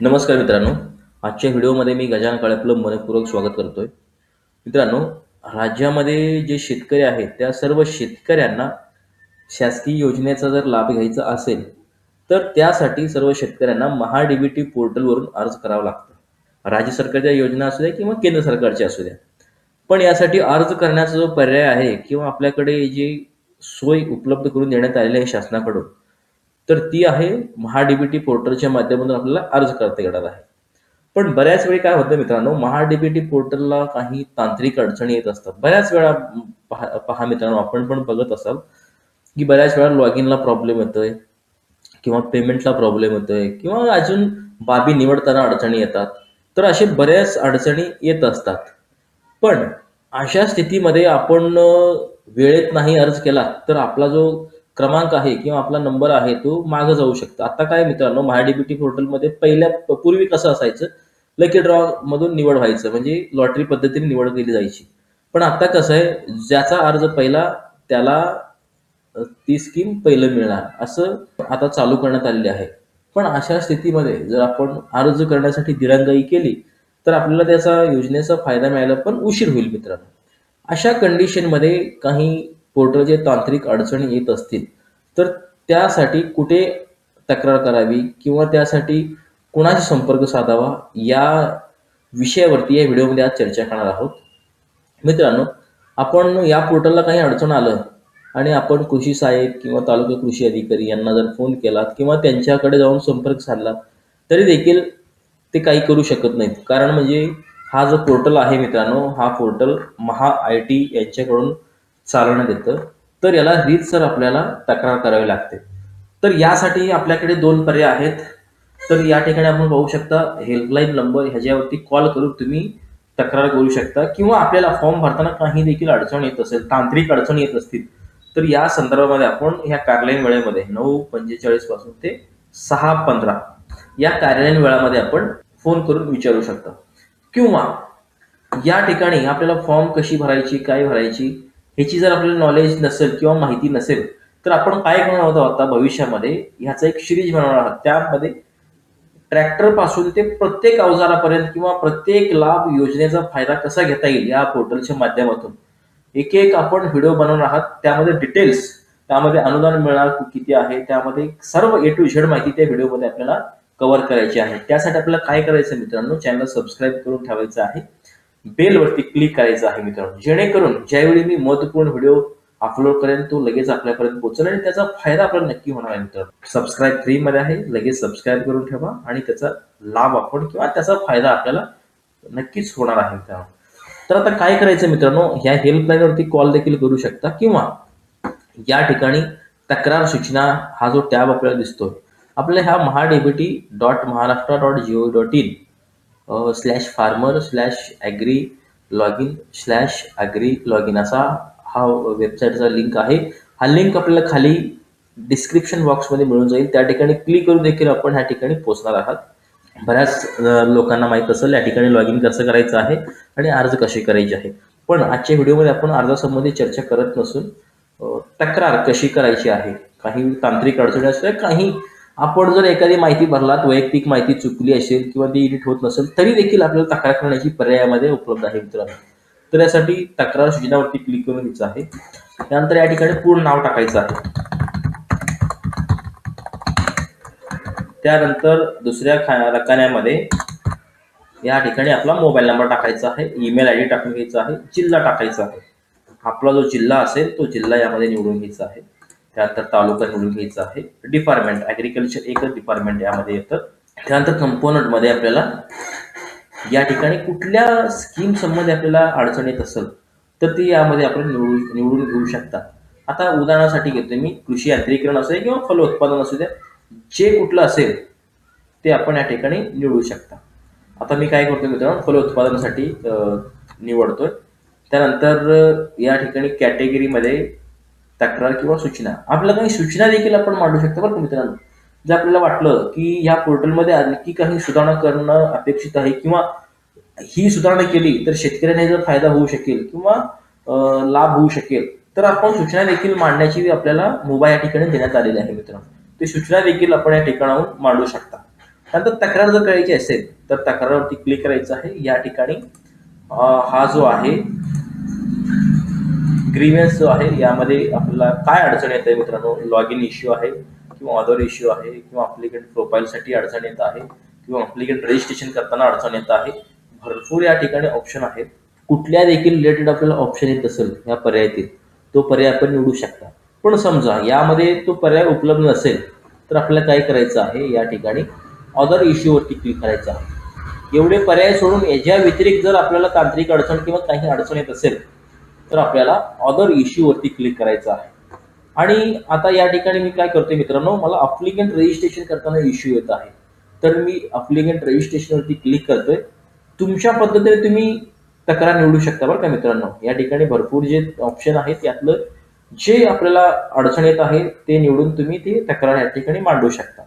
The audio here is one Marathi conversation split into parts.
नमस्कार मित्रांनो. आजच्या व्हिडिओमध्ये मी गजान काळे आपलं मनपूर्वक स्वागत करतोय. मित्रांनो राज्यामध्ये जे शेतकरी आहेत त्या सर्व शेतकऱ्यांना शासकीय योजनेचा जर लाभ घ्यायचा असेल तर त्यासाठी सर्व शेतकऱ्यांना महा पोर्टलवरून अर्ज करावा लागतो. राज्य सरकारच्या योजना असू द्या किंवा केंद्र सरकारच्या असू द्या. पण यासाठी अर्ज करण्याचा जो पर्याय आहे किंवा आपल्याकडे जी सोय उपलब्ध करून देण्यात आलेली आहे शासनाकडून तर ती आहे महाडीबीटी पोर्टलच्या माध्यमातून आपल्याला अर्ज करता येणार आहे. पण बऱ्याच वेळी काय होतं मित्रांनो महाडीबीटी पोर्टलला काही तांत्रिक अडचणी येत असतात. बऱ्याच वेळा पहा पहा मित्रांनो आपण पण बघत असाल की बऱ्याच वेळा लॉग इनला प्रॉब्लेम येतोय किंवा पेमेंटला प्रॉब्लेम येतोय किंवा अजून बाबी निवडताना अडचणी येतात. तर असे बऱ्याच अडचणी येत असतात. पण अशा स्थितीमध्ये आपण वेळेत नाही अर्ज केला तर आपला जो क्रमांक आहे किंवा आपला नंबर आहे तो मागं जाऊ शकतो. आता काय मित्रांनो महाडीबीटी पोर्टलमध्ये पहिल्या पूर्वी कसं असायचं? लकी ड्रॉ मधून निवड व्हायचं म्हणजे लॉटरी पद्धतीने निवड केली जायची. पण आता कसं आहे ज्याचा अर्ज पहिला त्याला ती स्कीम पहिलं मिळणार असं आता चालू करण्यात आलेली आहे. पण अशा स्थितीमध्ये जर आपण अर्ज करण्यासाठी दिरंगाई केली तर आपल्याला त्याचा योजनेचा फायदा मिळायला पण उशीर होईल मित्रांनो. अशा कंडिशनमध्ये काही पोर्टलचे तांत्रिक अडचणी येत असतील तर त्यासाठी कुठे तक्रार करावी किंवा त्यासाठी कुणाशी संपर्क साधावा या विषयावरती या व्हिडिओमध्ये आज चर्चा करणार आहोत. मित्रांनो आपण या पोर्टलला काही अडचण आलं आणि आपण कृषी सहाय्यक किंवा तालुका कृषी अधिकारी यांना जर फोन केलात किंवा त्यांच्याकडे जाऊन संपर्क साधला तरी देखील ते काही करू शकत नाहीत. कारण म्हणजे हा जो पोर्टल आहे मित्रांनो हा पोर्टल महा आय टी यांच्याकडून चालवण्यात येतं. तर याला रीतसर आपल्याला तक्रार करावी लागते. तर यासाठी आपल्याकडे दोन पर्याय आहेत. तर या ठिकाणी आपण पाहू शकता हेल्पलाईन नंबर ह्याच्यावरती कॉल करून तुम्ही तक्रार करू शकता किंवा आपल्याला फॉर्म भरताना काही देखील अडचण येत असेल तांत्रिक अडचण येत असतील तर या संदर्भामध्ये आपण ह्या कार्यालयीन वेळेमध्ये नऊ पंचेचाळीसपासून ते सहा पंधरा या कार्यालयीन वेळामध्ये आपण फोन करून विचारू शकता. किंवा या ठिकाणी आपल्याला फॉर्म कशी भरायची काय भरायची ह्याची जर आपल्याला नॉलेज नसेल किंवा माहिती नसेल तर आपण काय करणार आहोत आता भविष्यामध्ये? ह्याचा एक सिरीज बनवणार आहोत. त्यामध्ये ट्रॅक्टरपासून ते प्रत्येक अवजारापर्यंत किंवा प्रत्येक लाभ योजनेचा फायदा कसा घेता येईल या पोर्टलच्या माध्यमातून. एक एक आपण व्हिडिओ बनवणार आहात. त्यामध्ये डिटेल्स त्यामध्ये अनुदान मिळणार किती आहे त्यामध्ये सर्व ए टू झेड माहिती त्या व्हिडिओमध्ये आपल्याला कव्हर करायची आहे. त्यासाठी आपल्याला काय करायचं मित्रांनो? चॅनल सबस्क्राईब करून ठेवायचं आहे. बेलवरती क्लिक करायचं आहे मित्रांनो. जेणेकरून ज्यावेळी मी महत्त्वपूर्ण व्हिडिओ अपलोड करेन तो लगेच आपल्यापर्यंत पोहोचेल आणि त्याचा फायदा आपल्याला नक्की होणार आहे मित्रांनो. सबस्क्राईब फ्री मध्ये आहे लगेच सबस्क्राईब करून ठेवा आणि त्याचा लाभ आपण किंवा त्याचा फायदा आपल्याला नक्कीच होणार आहे मित्रांनो. तर आता काय करायचं मित्रांनो? ह्या हेल्पलाईनवरती कॉल देखील करू शकता किंवा या ठिकाणी तक्रार सूचना हा जो टॅब आपल्याला दिसतोय आपल्या ह्या MahaDBT dot Maharashtra dot G O dot in slash farmer slash agri log in slash agri log in असा हा वेबसाईटचा लिंक आहे. हा लिंक आपल्याला खाली डिस्क्रिप्शन बॉक्समध्ये मिळून जाईल. त्या ठिकाणी क्लिक करून देखील आपण ह्या ठिकाणी पोहोचणार आहात. बऱ्याच लोकांना माहीत असेल या ठिकाणी लॉग इन कसं करायचं आहे आणि अर्ज कसे करायचे आहे. पण आजच्या व्हिडिओमध्ये आपण अर्जासंबंधी चर्चा करत नसून तक्रार कशी करायची आहे? काही तांत्रिक अडचणी असल्या काही आपण जर एखादी माहिती भरलात वैयक्तिक माहिती चुकली असेल किंवा ती एडिट होत नसेल तरी देखील आपल्याला तक्रार करण्याची पर्यायामध्ये उपलब्ध आहे मित्रांनो. तर यासाठी तक्रार सूचनावरती क्लिक करून घ्यायचं आहे. त्यानंतर या ठिकाणी पूर्ण नाव टाकायचं आहे. त्यानंतर दुसऱ्या रकान्यामध्ये या ठिकाणी आपला मोबाईल नंबर टाकायचा आहे. ईमेल आय डी टाकून घ्यायचा आहे. जिल्हा टाकायचा आहे. आपला जो जिल्हा असेल तो जिल्हा यामध्ये निवडून घ्यायचा आहे. त्यानंतर तालुका निवडून घ्यायचा आहे. डिपार्टमेंट ॲग्रिकल्चर एकच डिपार्टमेंट यामध्ये येतं. त्यानंतर कंपोनंटमध्ये आपल्याला या ठिकाणी कुठल्या स्कीम संबंधी आपल्याला अडचण येत असेल तर ती यामध्ये आपण निवडू निवडून घेऊ शकता. आता उदाहरणासाठी घेतोय मी कृषी यांत्रिकरण असू द्या किंवा फलोत्पादन असू द्या जे कुठलं असेल ते आपण या ठिकाणी निवडू शकता. आता मी काय करतो मित्रांनो फलोत्पादनासाठी अं, निवडतोय. त्यानंतर या ठिकाणी कॅटेगरीमध्ये तक्रार किंवा सूचना. आपल्याला काही सूचना देखील आपण मांडू शकतो बरं का मित्रांनो. जर आपल्याला वाटलं की या पोर्टलमध्ये आणखी काही सुधारणा करणं अपेक्षित आहे किंवा ही सुधारणा केली तर शेतकऱ्यांना जर फायदा होऊ शकेल किंवा लाभ होऊ शकेल तर आपण सूचना देखील मांडण्याची आपल्याला मुभा या ठिकाणी देण्यात आलेली आहे मित्रांनो. ते सूचना देखील आपण या ठिकाणाहून मांडू शकता. त्यानंतर तक्रार जर करायची असेल तर तक्रारवरती क्लिक करायचं आहे. या ठिकाणी हा जो आहे ग्रीव्हन्स जो आहे यामध्ये आपल्याला काय अडचण येत आहे मित्रांनो? लॉग इन इश्यू आहे किंवा अदर इश्यू आहे किंवा अप्लिकेंट प्रोफाईलसाठी अडचण येत आहे किंवा अप्लिकेंट रजिस्ट्रेशन करताना अडचण येत आहे भरपूर या ठिकाणी ऑप्शन आहेत. कुठल्या देखील रिलेटेड आपल्याला ऑप्शन येत असेल या पर्यायातील तो पर्याय आपण निवडू शकता. पण समजा यामध्ये तो पर्याय उपलब्ध नसेल तर आपल्याला काय करायचं आहे? या ठिकाणी अदर इश्यूवरती क्लिक करायचं आहे. एवढे पर्याय सोडून याच्या व्यतिरिक्त जर आपल्याला तांत्रिक अडचण किंवा काही अडचण येत असेल तर आपल्याला अदर इश्यूवरती क्लिक करायचं आहे. आणि आता या ठिकाणी मी काय करतोय मित्रांनो मला अप्लिकेंट रजिस्ट्रेशन करताना इश्यू येत आहे. तर मी अप्लिकेंट रजिस्ट्रेशनवरती क्लिक करतोय. तुमच्या पद्धतीने तुम्ही तक्रार निवडू शकता बरं का मित्रांनो. या ठिकाणी भरपूर जे ऑप्शन आहेत यातलं जे आपल्याला अडचण येत आहे ते निवडून तुम्ही ते तक्रार या ठिकाणी मांडू शकता.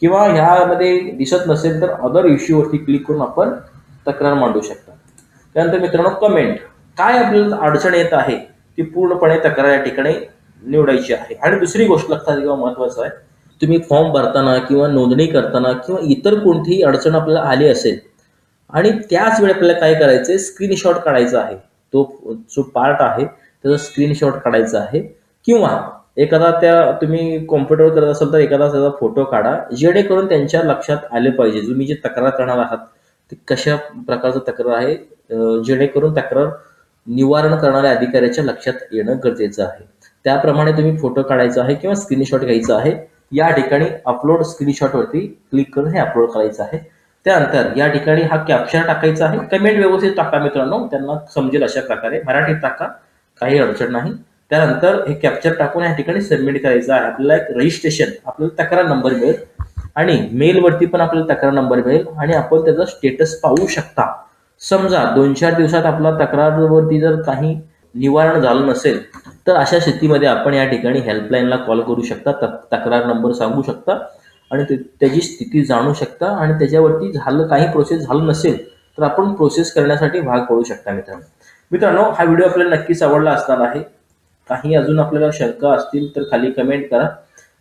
किंवा ह्यामध्ये दिसत नसेल तर अदर इश्यूवरती क्लिक करून आपण तक्रार मांडू शकता. त्यानंतर मित्रांनो कमेंट काय आपल्याला अडचण येत आहे ती पूर्णपणे तक्रार या ठिकाणी निवडायची आहे. आणि दुसरी गोष्ट लक्षात किंवा महत्वाचं आहे तुम्ही फॉर्म भरताना किंवा नोंदणी करताना किंवा इतर कोणतीही अडचण आपल्याला आली असेल आणि त्याच वेळी आपल्याला काय करायचं आहे स्क्रीनशॉट काढायचा आहे. तो जो पार्ट आहे त्याचा स्क्रीनशॉट काढायचा आहे. किंवा एखादा त्या तुम्ही कॉम्प्युटरवर करत असाल तर एखादा त्याचा फोटो काढा जेणेकरून त्यांच्या लक्षात आले पाहिजे. तुम्ही जे तक्रार करणार आहात ते कशा प्रकारचं तक्रार आहे जेणेकरून तक्रार निवारण करणाऱ्या अधिकाऱ्याच्या लक्षात येणं गरजेचं आहे. त्याप्रमाणे तुम्ही फोटो काढायचा आहे किंवा स्क्रीनशॉट घ्यायचा आहे या ठिकाणी अपलोड स्क्रीनशॉटवरती क्लिक करून हे अपलोड करायचं आहे. त्यानंतर या ठिकाणी हा कॅप्चर टाकायचा आहे. कमेंट व्यवस्थित टाका मित्रांनो. त्यांना समजेल अशा प्रकारे. मराठीत टाका. काही अडचण नाही. त्यानंतर हे कॅप्चर टाकून या ठिकाणी सबमिट करायचं आहे. आपल्याला एक रजिस्ट्रेशन आपल्याला तक्रार नंबर मिळेल. आणि मेलवरती पण आपल्याला तक्रार नंबर मिळेल. आणि आपण त्याचा स्टेटस पाहू शकता. समजा दोन चार दिवसात आपला तक्रारवरती जर काही निवारण झालं नसेल तर अशा स्थितीमध्ये आपण या ठिकाणी हेल्पलाईनला कॉल करू शकता तक्रार नंबर सांगू शकता आणि त्याची स्थिती जाणू शकता आणि त्याच्यावरती झालं काही प्रोसेस झालं नसेल तर आपण प्रोसेस करण्यासाठी भाग पडू शकता मित्रांनो. मित्रांनो हा व्हिडिओ आपल्याला नक्कीच आवडला असणार आहे. काही अजून आपल्याला शंका असतील तर खाली कमेंट करा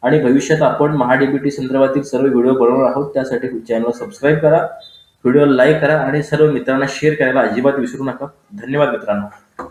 आणि भविष्यात आपण महाडीबीटी संदर्भातील सर्व व्हिडिओ बनवणार आहोत त्यासाठी चॅनलला सबस्क्राईब करा. व्हिडिओ लाईक करा आणि सर्व मित्रांना शेअर करायला अजिबात विसरू नका. धन्यवाद मित्रांनो.